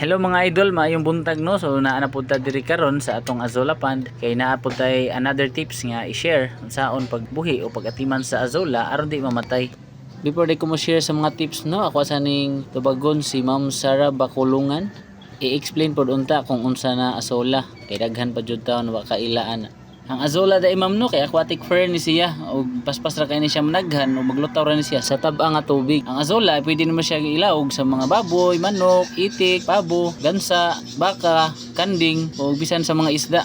Hello mga idol, maayong buntag no. So naa na pud ta diri karon sa atong Azola Pond kay naa tay another tips nga i-share unsaon pagbuhi o pagatiman sa Azola aron di mamatay. Before di ko mo share sa mga tips no, ako sa ning tubagon si Ma'am Sara Bakulungan. I-explain pod unta kung unsa na Azola kay daghan pa jud taon wa kailaan. Ang Azola da imam no kay aquatic fern ni siya o paspas ra kay ni siya managhan o maglutaw ra ni siya sa tab nga tubig. Ang Azola pwede naman siya ilaog sa mga baboy, manok, itik, pabo, gansa, baka, kanding o bisan sa mga isda.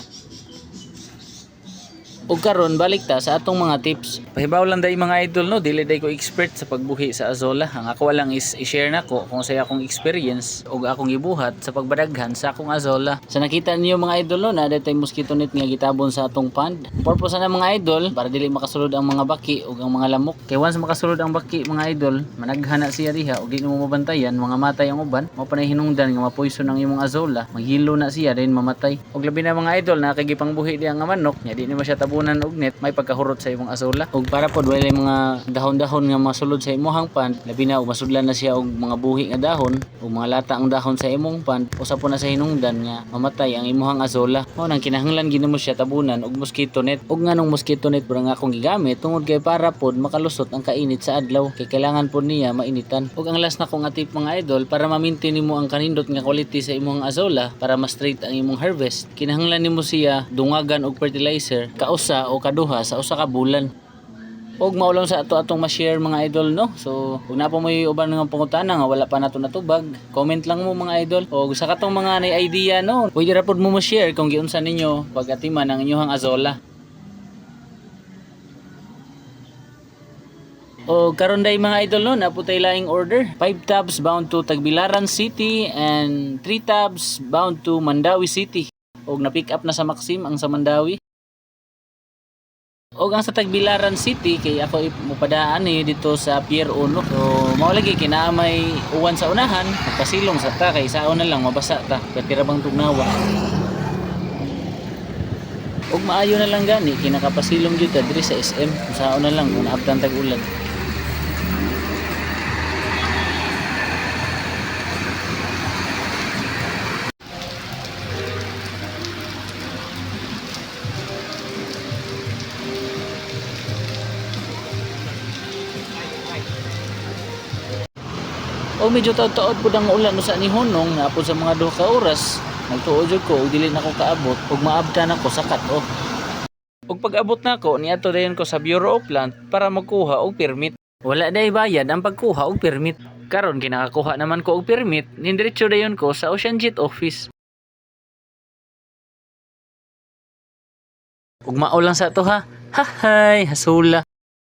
Ug karon balik ta sa atong mga tips. Pahibaw lang dai mga idol no, dili dai ko expert sa pagbuhi sa Azola. Ang ako lang is i-share nako kung sa akong experience ug akong gibuhat sa pagbadaghan sa akong Azola. Sa nakita niyo mga idol no, na tay mosquito net nga gitabon sa atong pond. Ang purpose na mga idol para dili makasulod ang mga baki ug ang mga lamok. Kay once makasulod ang baki mga idol, managhan na siya diha ug di mo mabantayan, mga matay ang uban. Mao pa hinungdan nga mapoison ang imong Azola. Maghilo na siya din mamatay. Ug labi na mga idol na kay gipangbuhi diha nga manok, nya di nimo siya tabunan og net, may pagkahurot sa imong Azola. Ug para pod wala mga dahon-dahon nga masulod sa imong pond, labi na ug masudlan na siya og mga buhi nga dahon ug mga lata ang dahon sa imong pond, usa po na sa hinungdan nga mamatay ang imong Azola. Mao nang kinahanglan gid mo siya tabunan og mosquito net. Ug nganong mosquito net bro nga akong gigamit tungod kay para pod makalusot ang kainit sa adlaw kay kailangan pod niya mainitan. Ug ang last na kong nga tip mga idol para ma-maintain nimo ang kanindot nga quality sa imong Azola para ma-straight ang imong harvest, kinahanglan nimo siya dungagan og fertilizer kausa o kaduha sa usa ka bulan. Og maulong sa ato atong ma-share mga idol no. So, kung na po mo uban nga pangutana nga wala pa nato natubag, comment lang mo mga idol. Og sa katong mga nay idea no, pwede ra pod mo ma-share kung giunsa ninyo pagatiman ang inyong Azola. O karon day mga idol no, naputay laing order. 5 tabs bound to Tagbilaran City and 3 tabs bound to Mandawi City. Og na-pick up na sa Maxim ang sa Mandawi. Ang sa Tagbilaran City kay ako mupadaan eh dito sa Pier 1. So mao lagi kinaamay uwan sa unahan, magpasilong sa ta kay saon na lang mabasa ta. Katira bang tugnawa. Og maayo na lang gani kinakapasilong jud ta diri sa SM. Saon na lang kung naabtan tag ulan. O medyo taod-taod po ang ulan sa ni Honong na po sa mga duha ka oras. Nagtuod ko ug dili na ko kaabot ug maabtan ako sa cut-off. Ug pag-abot na ko niadto dayon ko sa Bureau of Land para magkuha og permit. Wala day bayad ang pagkuha og permit. Karon kinakakuha naman ko og permit, nindiretso dayon ko sa Ocean Jet office. Ug mao sa to ha. Hahay, hasula.